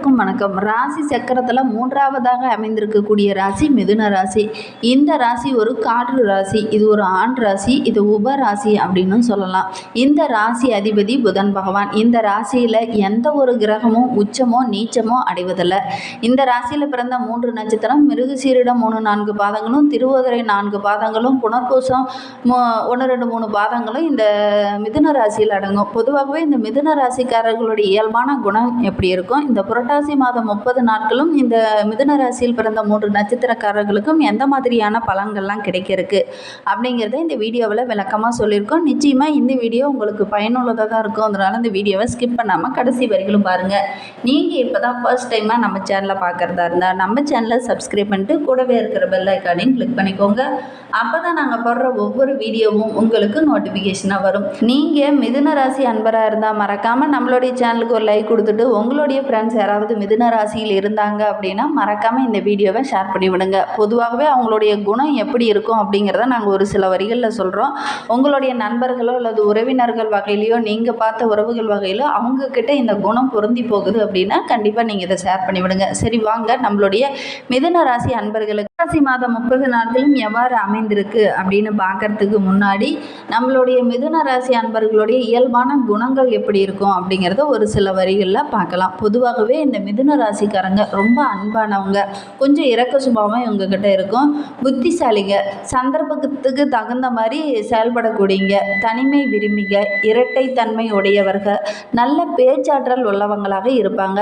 அனைவருக்கும் வணக்கம். ராசி சக்கரத்தில் மூன்றாவதாக அமைந்திருக்கக்கூடிய ராசி மிதுன ராசி. இந்த ராசி ஒரு காற்று ராசி இது ஒரு ஆண் ராசி இது உப ராசி அப்படின்னு சொல்லலாம். இந்த ராசி அதிபதி புதன் பகவான். இந்த ராசியில் எந்த ஒரு கிரகமும் உச்சமோ நீச்சமோ அடைவதில்லை. இந்த ராசியில் பிறந்த மூன்று நட்சத்திரம் மிருகசீரிடம் மூணு நான்கு பாதங்களும் திருவோதரை நான்கு பாதங்களும் புனர்பூசம் ஒன்று ரெண்டு மூணு பாதங்களும் இந்த மிதுன ராசியில் அடங்கும். பொதுவாகவே இந்த மிதுன ராசிக்காரர்களுடைய இயல்பான குணம் எப்படி இருக்கும்? இந்த புரட்டாசி மாதம் முப்பது நாட்களும் இந்த மிதுன ராசியில் பிறந்த மூன்று நட்சத்திரக்காரர்களுக்கும் எந்த மாதிரியான பலன்கள்லாம் கிடைக்கிறதுக்கு அப்படிங்கிறத இந்த வீடியோவில் விளக்கமாக சொல்லியிருக்கோம். நிச்சயமாக இந்த வீடியோ உங்களுக்கு பயனுள்ளதாக தான் இருக்கும். அதனால் இந்த வீடியோவை ஸ்கிப் பண்ணாமல் கடைசி வரைகளும் பாருங்கள் நீங்கள் இப்போ தான் ஃபர்ஸ்ட் டைமாக நம்ம சேனலை பார்க்குறதா இருந்தால் நம்ம சேனலை சப்ஸ்கிரைப் பண்ணிட்டு கூடவே இருக்கிற பெல் ஐக்கானையும் கிளிக் பண்ணிக்கோங்க. அப்போ தான் நாங்கள் போடுற ஒவ்வொரு வீடியோவும் உங்களுக்கு நோட்டிஃபிகேஷனாக வரும். நீங்கள் மிதுன ராசி அன்பராக இருந்தால் மறக்காமல் நம்மளுடைய சேனலுக்கு ஒரு லைக் கொடுத்துட்டு உங்களுடைய ஃப்ரெண்ட்ஸ் யாராவது மிதுன ராசியில் இருந்தாங்க அப்படின்னா மறக்காமல் இந்த வீடியோவை ஷேர் பண்ணி விடுங்க பொதுவாகவே அவங்களுடைய குணம் எப்படி இருக்கும் அப்படிங்கிறத நாங்கள் ஒரு சில வரிகளில் சொல்கிறோம் உங்களுடைய நண்பர்களோ அல்லது உறவினர்கள் வகையிலையோ நீங்கள் பார்த்த உறவுகள் வகையிலோ அவங்கக்கிட்ட இந்த குணம் பொருந்தி போகுது அப்படின்னா கண்டிப்பாக நீங்கள் இதை ஷேர் பண்ணி விடுங்க சரி வாங்க. நம்மளுடைய மிதுன ராசி அன்பர்களுக்கு புரட்டாசி மாதம் முப்பது நாட்களும் எவ்வாறு அமைந்திருக்கு அப்படின்னு பார்க்கறதுக்கு முன்னாடி நம்மளுடைய மிதுன ராசி அன்பர்களுடைய இயல்பான குணங்கள் எப்படி இருக்கும் அப்படிங்கிறத ஒரு சில வரிகளில் பார்க்கலாம். பொதுவாகவே இந்த மிதுன ராசிக்காரங்க ரொம்ப அன்பானவங்க. கொஞ்சம் இறக்க சுபாவம் இவங்கக்கிட்ட இருக்கும். புத்திசாலிங்க. சந்தர்ப்பத்துக்கு தகுந்த மாதிரி செயல்படக்கூடியங்க தனிமை விரும்பிங்க. இரட்டைத்தன்மை உடையவர்கள். நல்ல பேச்சாற்றல் உள்ளவங்களாக இருப்பாங்க.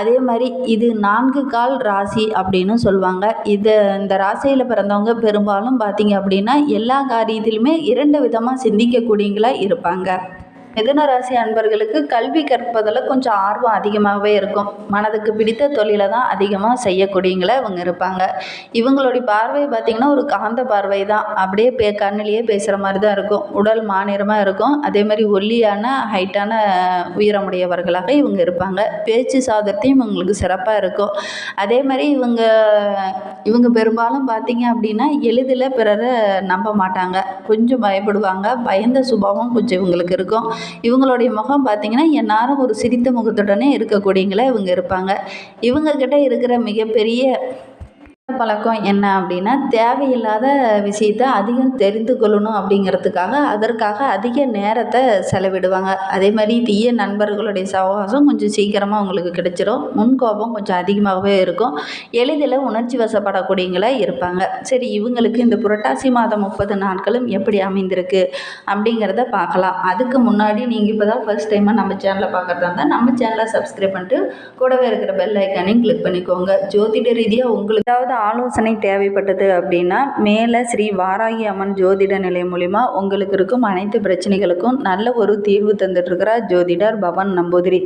அதே மாதிரி இது நான்கு கால் ராசி அப்படின்னு சொல்லுவாங்க. இதை இந்த ராசியில் பிறந்தவங்க பெரும்பாலும் பார்த்தீங்க அப்படின்னா எல்லா காரியத்திலுமே இரண்டு விதமாக சிந்திக்கக்கூடியங்களா இருப்பாங்க. மிதுன ராசி அன்பர்களுக்கு கல்வி கற்பதில் கொஞ்சம் ஆர்வம் அதிகமாகவே இருக்கும். மனதுக்கு பிடித்த தொழிலை தான் அதிகமாக செய்யக்கூடியங்களா இவங்க இருப்பாங்க. இவங்களுடைய பார்வை பார்த்திங்கன்னா ஒரு காந்த பார்வை தான். அப்படியே பே கண்ணிலேயே பேசுகிற மாதிரி தான் இருக்கும். உடல் மாநிறமாக இருக்கும். அதே மாதிரி ஒல்லியான ஹைட்டான உயரமுடையவர்களாக இவங்க இருப்பாங்க. பேச்சு சாதத்தையும் இவங்களுக்கு சிறப்பாக இருக்கும். அதே மாதிரி இவங்க இவங்க பெரும்பாலும் பார்த்திங்க அப்படின்னா எளிதில் பிறரை நம்ப மாட்டாங்க. கொஞ்சம் பயப்படுவாங்க. பயந்த சுபாவம் கொஞ்சம் இவங்களுக்கு இருக்கும். இவங்களுடைய முகம் பார்த்திங்கன்னா எந்நேரம் ஒரு சிரித்த முகத்துடனே இருக்கக்கூடியங்களா இவங்க இருப்பாங்க. இவங்கக்கிட்ட இருக்கிற மிகப்பெரிய பழக்கம் என்ன அப்படின்னா தேவையில்லாத விஷயத்த அதிகம் தெரிந்து கொள்ளணும் அப்படிங்கிறதுக்காக அதற்காக அதிக நேரத்தை செலவிடுவாங்க. அதே மாதிரி தீய நண்பர்களுடைய சவகாசம் கொஞ்சம் சீக்கிரமாக அவங்களுக்கு கிடைச்சிரும். முன்கோபம் கொஞ்சம் அதிகமாகவே இருக்கும். எளிதில் உணர்ச்சி வசப்படக்கூடியங்களா இருப்பாங்க. சரி இவங்களுக்கு இந்த புரட்டாசி மாதம் முப்பது நாட்களும் எப்படி அமைந்திருக்கு அப்படிங்கிறத பார்க்கலாம். அதுக்கு முன்னாடி நீங்கள் இப்போ தான் ஃபர்ஸ்ட் டைமாக நம்ம சேனலை பார்க்குறதா இருந்தால் நம்ம சேனலை சப்ஸ்கிரைப் பண்ணிட்டு கூடவே இருக்கிற பெல் ஐக்கானையும் கிளிக் பண்ணிக்கோங்க. ஜோதிட ரீதியாக உங்களுக்கு ஏதாவது ஆலோசனை தேவைப்பட்டது அப்படின்னா மேலே ஸ்ரீ வாராகி அம்மன் ஜோதிட நிலையம் மூலிமா உங்களுக்கு இருக்கும் அனைத்து பிரச்சனைகளுக்கும் நல்ல ஒரு தீர்வு தந்துட்டுருக்கிறார் ஜோதிடர் பவன் நம்பூதிரி.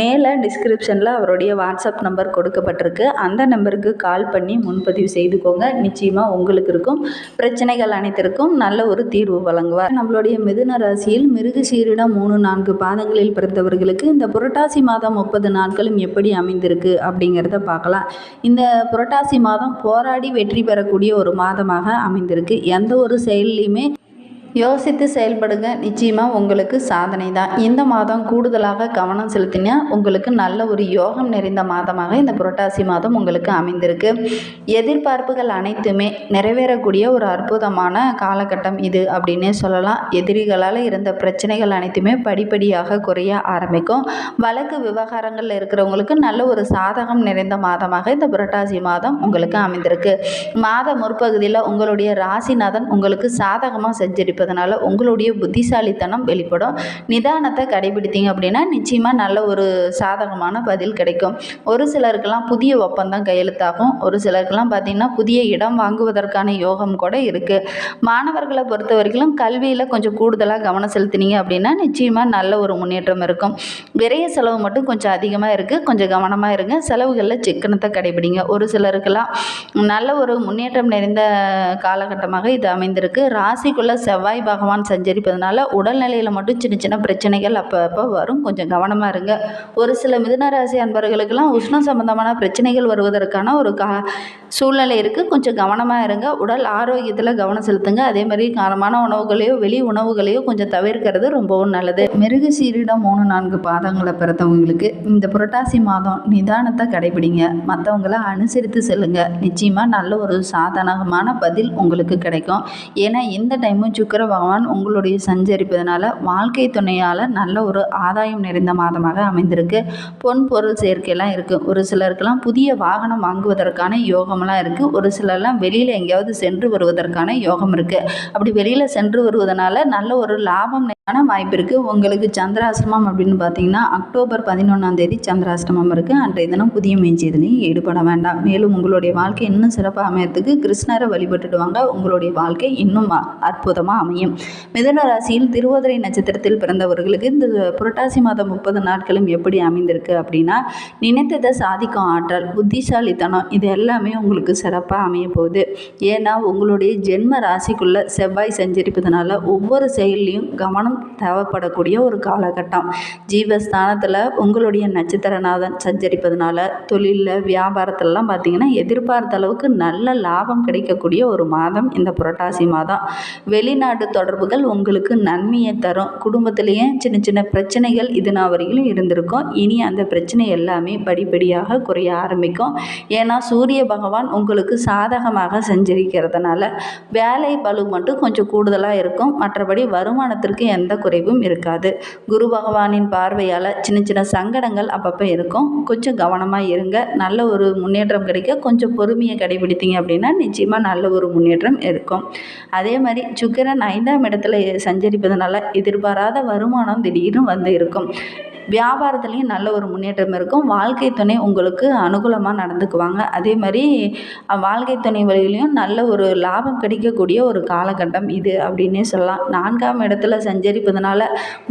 மேலே டிஸ்கிரிப்ஷனில் அவருடைய வாட்ஸ்அப் நம்பர் கொடுக்கப்பட்டிருக்கு. அந்த நம்பருக்கு கால் பண்ணி முன்பதிவு செய்துக்கோங்க. நிச்சயமாக உங்களுக்கு இருக்கும். பிரச்சனைகள் அனைத்திற்கும் நல்ல ஒரு தீர்வு வழங்குவார். நம்மளுடைய மிதுன ராசியில் மிருகு சீரிடம் மூணு நான்கு பாதங்களில் பிறந்தவர்களுக்கு இந்த புரட்டாசி மாதம் முப்பது நாட்களும் எப்படி அமைந்திருக்கு அப்படிங்கிறத பார்க்கலாம். இந்த புரட்டாசி மாதம் போராடி வெற்றி பெறக்கூடிய ஒரு மாதமாக அமைந்திருக்கு. எந்த ஒரு செயல்லையுமே யோசித்து செயல்படுங்க. நிச்சயமாக உங்களுக்கு சாதனை தான் இந்த மாதம் கூடுதலாக கவனம் செலுத்தினா உங்களுக்கு நல்ல ஒரு யோகம் நிறைந்த மாதமாக இந்த புரட்டாசி மாதம் உங்களுக்கு அமைந்திருக்கு. எதிர்பார்ப்புகள் அனைத்துமே நிறைவேறக்கூடிய ஒரு அற்புதமான காலகட்டம் இது அப்படின்னே சொல்லலாம். எதிரிகளால் இருந்த பிரச்சனைகள் அனைத்துமே படிப்படியாக குறைய ஆரம்பிக்கும். வழக்கு விவகாரங்களில் இருக்கிறவங்களுக்கு நல்ல ஒரு சாதகம் நிறைந்த மாதமாக இந்த புரட்டாசி மாதம் உங்களுக்கு அமைந்திருக்கு. மாத முற்பகுதியில் உங்களுடைய ராசிநாதன் உங்களுக்கு சாதகமாக செஞ்சிருப்பதனால உங்களுடைய புத்திசாலித்தனம் வெளிப்படும். நிதானத்தை கடைபிடித்தீங்க அப்படின்னா நிச்சயமாக நல்ல ஒரு சாதகமான பதில் கிடைக்கும். ஒரு சிலருக்கெல்லாம் புதிய ஒப்பந்தம் கையெழுத்தாகும். ஒரு சிலருக்கெல்லாம் பார்த்திங்கன்னா புதிய இடம் வாங்குவதற்கான யோகம் கூட இருக்குது மாணவர்களை பொறுத்த வரைக்கும் கல்வியில் கொஞ்சம் கூடுதலாக கவனம் செலுத்தினீங்க அப்படின்னா நிச்சயமாக நல்ல ஒரு முன்னேற்றம் இருக்கும். விரைய செலவு மட்டும் கொஞ்சம் அதிகமாக இருக்குது கொஞ்சம் கவனமாக இருங்க. செலவுகளில் சிக்கனத்தை கடைபிடிங்க. ஒரு சிலருக்கெல்லாம் நல்ல ஒரு முன்னேற்றம் நிறைந்த காலகட்டமாக இது அமைந்திருக்கு. ராசிக்குள்ளே செவ்வாய் செவ்வாய் பகவான் சஞ்சரிப்பதனால உடல்நிலையில் மட்டும் சின்ன சின்ன பிரச்சனைகள் அப்போ அப்போ வரும். கொஞ்சம் கவனமாக இருங்க. ஒரு சில மிதுனராசி அன்பர்களுக்கெல்லாம் உஷ்ணம் சம்பந்தமான பிரச்சனைகள் வருவதற்கான ஒரு கா சூழ்நிலை இருக்குது கொஞ்சம் கவனமாக இருங்க. உடல் ஆரோக்கியத்தில் கவனம் செலுத்துங்க. அதே மாதிரி காரமான உணவுகளையோ வெளி உணவுகளையோ கொஞ்சம் தவிர்க்கிறது ரொம்பவும் நல்லது. மிருக சீரிடம் மூணு நான்கு பாதங்களை பிறந்தவங்களுக்கு இந்த புரட்டாசி மாதம் நிதானத்தை கடைபிடிங்க. மற்றவங்கள அனுசரித்து செல்லுங்க. நிச்சயமாக நல்ல ஒரு சாதகமான பதில் உங்களுக்கு கிடைக்கும். ஏன்னா இந்த டைமும் சுக்கர பகவான் உங்களுடைய சஞ்சரிப்பதனால வாழ்க்கை துணையால் நல்ல ஒரு ஆதாயம் நிறைந்த மாதமாக அமைந்திருக்கு. பொன் பொருள் சேர்க்கையெல்லாம் இருக்குது ஒரு சிலருக்கெல்லாம் புதிய வாகனம் வாங்குவதற்கான யோகமெல்லாம் இருக்குது ஒரு சிலர்லாம் வெளியில் எங்கேயாவது சென்று வருவதற்கான யோகம் இருக்குது அப்படி வெளியில் சென்று வருவதனால நல்ல ஒரு லாபம் வாய்ப்பு இருக்குது உங்களுக்கு சந்திராசிரமம் அப்படின்னு பார்த்தீங்கன்னா அக்டோபர் பதினொன்றாம் தேதி சந்திராசிரமம் இருக்குது அன்றைய தினம் புதிய முயற்சி எதுலையும் ஈடுபட வேண்டாம். மேலும் உங்களுடைய வாழ்க்கை இன்னும் சிறப்பாக அமையறதுக்கு கிருஷ்ணரை வழிபட்டுடுவாங்க உங்களுடைய வாழ்க்கை இன்னும் அற்புதமாக அமையும். மிதன ராசியில் திருவோதரை நட்சத்திரத்தில் பிறந்தவர்களுக்கு இந்த புரட்டாசி மாதம் முப்பது நாட்களும் எப்படி அமைந்திருக்கு அப்படின்னா நினைத்ததை சாதிக்கும் ஆற்றல் புத்திசாலித்தனம் இது எல்லாமே உங்களுக்கு சிறப்பாக அமைய போகுது. ஏன்னா உங்களுடைய ஜென்ம ராசிக்குள்ள செவ்வாய் சஞ்சரிப்பதனால ஒவ்வொரு செயல்லையும் கவனம் தேவைப்படக்கூடிய ஒரு காலகட்டம். ஜீவஸ்தானத்தில் உங்களுடைய நட்சத்திரநாதன் சஞ்சரிப்பதனால தொழிலில் வியாபாரத்திலலாம் பார்த்தீங்கன்னா எதிர்பார்த்த அளவுக்கு நல்ல லாபம் கிடைக்கக்கூடிய ஒரு மாதம் இந்த புரட்டாசி மாதம். வெளிநாட்டு தொடர்புகள் உங்களுக்கு நன்மையை தரும். குடும்பத்திலேயே சின்ன சின்ன பிரச்சனைகள் இது வரையிலும் இருந்திருக்கும். இனி அந்த பிரச்சனை எல்லாமே படிப்படியாக குறைய ஆரம்பிக்கும். ஏன்னா சூரிய பகவான் உங்களுக்கு சாதகமாக செஞ்சிருக்கிறதுனால வேலை பளு மட்டும் கொஞ்சம் கூடுதலாக இருக்கும். மற்றபடி வருமானத்திற்கு எந்த குறைவும் இருக்காது. குரு பகவானின் பார்வையால் சின்ன சின்ன சங்கடங்கள் அப்பப்போ இருக்கும். கொஞ்சம் கவனமாக இருங்க. நல்ல ஒரு முன்னேற்றம் கிடைக்க கொஞ்சம் பொறுமையை கடைபிடித்தீங்க அப்படின்னா நிச்சயமாக நல்ல ஒரு முன்னேற்றம் இருக்கும். அதே மாதிரி சுக்கிரன் ஐந்தாம் இடத்துல சஞ்சரிப்பதனால எதிர்பாராத வருமானம் திடீர்னு வந்து இருக்கும். வியாபாரத்துலேயும் நல்ல ஒரு முன்னேற்றம் இருக்கும். வாழ்க்கை துணை உங்களுக்கு அனுகூலமாக நடந்துக்குவாங்க. அதே மாதிரி வாழ்க்கை துணை வழியிலையும் நல்ல ஒரு லாபம் கிடைக்கக்கூடிய ஒரு காலகட்டம் இது அப்படின்னே சொல்லலாம். நான்காம் இடத்துல சஞ்சரிப்பதனால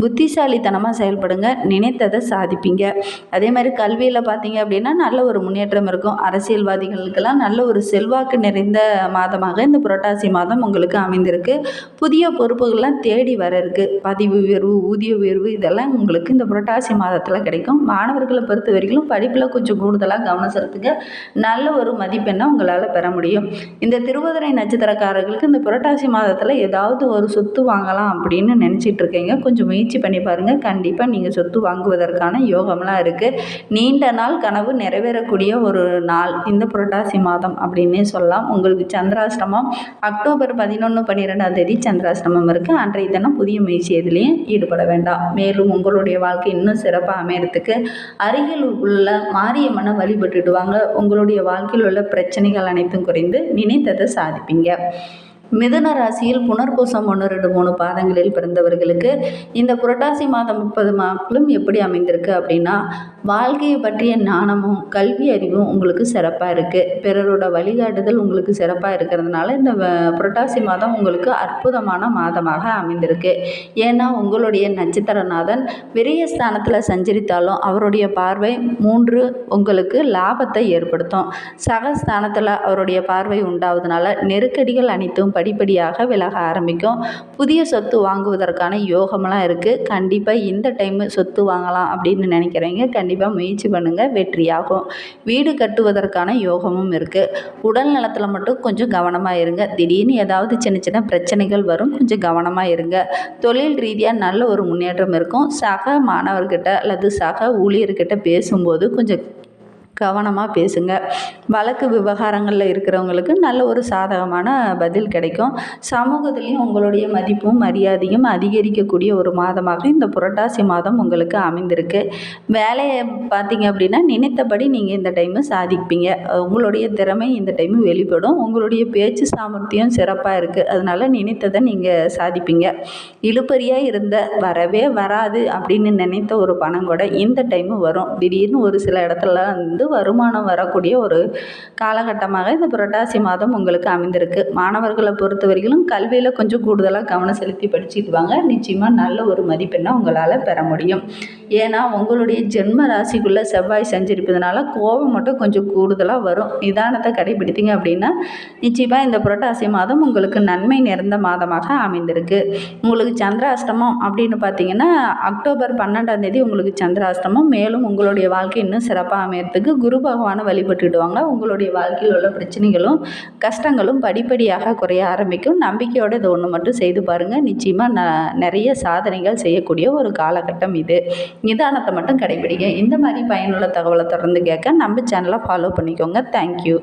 புத்திசாலித்தனமாக செயல்படுங்க. நினைத்ததை சாதிப்பீங்க. அதே மாதிரி கல்வியில் பார்த்தீங்க அப்படின்னா நல்ல ஒரு முன்னேற்றம் இருக்கும். அரசியல்வாதிகளுக்கெல்லாம் நல்ல ஒரு செல்வாக்கு நிறைந்த மாதமாக இந்த புரட்டாசி மாதம் உங்களுக்கு அமைந்திருக்கு. புதிய பொறுப்புகள்லாம் தேடி வர இருக்குது பதிவு உயர்வு ஊதிய உயர்வு இதெல்லாம் உங்களுக்கு இந்த புரட்டாசி மாதத்தில் கிடைக்கும். மாணவர்களை பொறுத்த வரைக்கும் படிப்பில் கொஞ்சம் கூடுதலாக கவனம் செலுத்துங்க. நல்ல ஒரு மதிப்பெண்ணை உங்களால் பெற முடியும். இந்த திருவதுரை நட்சத்திரக்காரர்களுக்கு இந்த புரட்டாசி மாதத்தில் ஏதாவது ஒரு சொத்து வாங்கலாம் அப்படின்னு நினச்சிட்டு இருக்கீங்க. கொஞ்சம் முயற்சி பண்ணி பாருங்கள் கண்டிப்பாக நீங்கள் சொத்து வாங்குவதற்கான யோகம்லாம் இருக்குது நீண்ட நாள் கனவு நிறைவேறக்கூடிய ஒரு நாள் இந்த புரட்டாசி மாதம் அப்படின்னே சொல்லலாம். உங்களுக்கு சந்திராஷ்டமம் அக்டோபர் பதினொன்று பன்னிரெண்டாம் தேதி சந்திராஷ்டமம் இருக்குது அன்றைய தினம் புதிய முயற்சி எதுலேயும் ஈடுபட வேண்டாம். மேலும் உங்களுடைய வாழ்க்கை இன்னும் சிறப்பாக அமையறதுக்கு அருகில் உள்ள மாரியம்மனை வழிபட்டுட்டு வாங்க உங்களுடைய வாழ்க்கையில் உள்ள பிரச்சனைகள் அனைத்தும் குறைந்து நினைத்ததை சாதிப்பீங்க. மிதுன ராசியில் புனர்பூசம் ஒன்று ரெண்டு மூணு பாதங்களில் பிறந்தவர்களுக்கு இந்த புரட்டாசி மாதம் முப்பது நாட்களும் எப்படி அமைந்திருக்கு அப்படின்னா வாழ்க்கையை பற்றிய ஞானமும் கல்வி அறிவும் உங்களுக்கு சிறப்பாக இருக்குது பிறரோட வழிகாட்டுதல் உங்களுக்கு சிறப்பாக இருக்கிறதுனால இந்த வ- புரட்டாசி மாதம் உங்களுக்கு அற்புதமான மாதமாக அமைந்திருக்கு. ஏன்னா உங்களுடைய நட்சத்திரநாதன் விரயஸ்தானத்தில் சஞ்சரித்தாலும் அவருடைய பார்வை மூன்று உங்களுக்கு லாபத்தை ஏற்படுத்தும். சகஸ்தானத்தில் அவருடைய பார்வை உண்டாவதுனால நெருக்கடிகள் அனைத்தும் படிப்படியாக விலக ஆரம்பிக்கும். புதிய சொத்து வாங்குவதற்கான யோகமெல்லாம் இருக்குது கண்டிப்பாக இந்த டைமு சொத்து வாங்கலாம் அப்படின்னு நினைக்கிறீங்க. கண்டிப்பாக கண்டிப்பாக முயற்சி பண்ணுங்கள் வெற்றியாகும். வீடு கட்டுவதற்கான யோகமும் இருக்குது உடல் நலத்தில் மட்டும் கொஞ்சம் கவனமாக இருங்க. திடீர்னு ஏதாவது சின்ன சின்ன பிரச்சனைகள் வரும் கொஞ்சம் கவனமாக இருங்க. தொழில் ரீதியாக நல்ல ஒரு முன்னேற்றம் இருக்கும். சக மாணவர்கிட்ட அல்லது சக ஊழியர்கிட்ட பேசும்போது கொஞ்சம் கவனமாக பேசுங்க. வழக்கு விவகாரங்களில் இருக்கிறவங்களுக்கு நல்ல ஒரு சாதகமான பதில் கிடைக்கும். சமூகத்துலேயும் உங்களுடைய மதிப்பும் மரியாதையும் அதிகரிக்கக்கூடிய ஒரு மாதமாக இந்த புரட்டாசி மாதம் உங்களுக்கு அமைந்திருக்கு. வேலையை பார்த்தீங்க அப்படின்னா நினைத்தபடி நீங்கள் இந்த டைமு சாதிப்பீங்க. உங்களுடைய திறமை இந்த டைமு வெளிப்படும். உங்களுடைய பேச்சு சாமர்த்தியம் சிறப்பாக இருக்குது அதனால் நினைத்ததை நீங்கள் சாதிப்பீங்க. இழுப்பறியாக இருந்த வரவே வராது அப்படின்னு நினைத்த ஒரு பணம் கூட இந்த டைமு வரும். திடீர்னு ஒரு சில இடத்துல வந்து வருமானம் வரக்கூடிய ஒரு காலகட்டமாக இந்த புரட்டாசி மாதம் உங்களுக்கு அமைந்திருக்கு. மாணவர்களை பொறுத்த வரைக்கும் கல்வியில் கொஞ்சம் கூடுதலாக கவனம் செலுத்தி படிச்சுட்டு வாங்க. நிச்சயமாக நல்ல ஒரு மதிப்பெண்ணை உங்களால் பெற முடியும். ஏன்னா உங்களுடைய ஜென்ம ராசிக்குள்ளே செவ்வாய் செஞ்சிருப்பதுனால கோபம் மட்டும் கொஞ்சம் கூடுதலாக வரும். நிதானத்தை கடைபிடித்தீங்க அப்படின்னா நிச்சயமாக இந்த புரட்டாசி மாதம் உங்களுக்கு நன்மை நிறைந்த மாதமாக அமைந்திருக்கு. உங்களுக்கு சந்திராஷ்டமம் அப்படின்னு பார்த்தீங்கன்னா அக்டோபர் பன்னெண்டாம் தேதி உங்களுக்கு சந்திராஷ்டமம். மேலும் உங்களுடைய வாழ்க்கை இன்னும் சிறப்பாக அமையறதுக்கு குரு பகவானை வழிபட்டுடுவாங்க உங்களுடைய வாழ்க்கையில் உள்ள பிரச்சனைகளும் கஷ்டங்களும் படிப்படியாக குறைய ஆரம்பிக்கும். நம்பிக்கையோடு இதை ஒன்று மட்டும் செய்து பாருங்கள் நிச்சயமாக ந நிறைய சாதனைகள் செய்யக்கூடிய ஒரு காலகட்டம் இது. நிதானத்தை மட்டும் கடைபிடிங்க. இந்த மாதிரி பயனுள்ள தகவலை தொடர்ந்து கேட்க நம்ம சேனலை ஃபாலோ பண்ணிக்கோங்க. தேங்க்யூ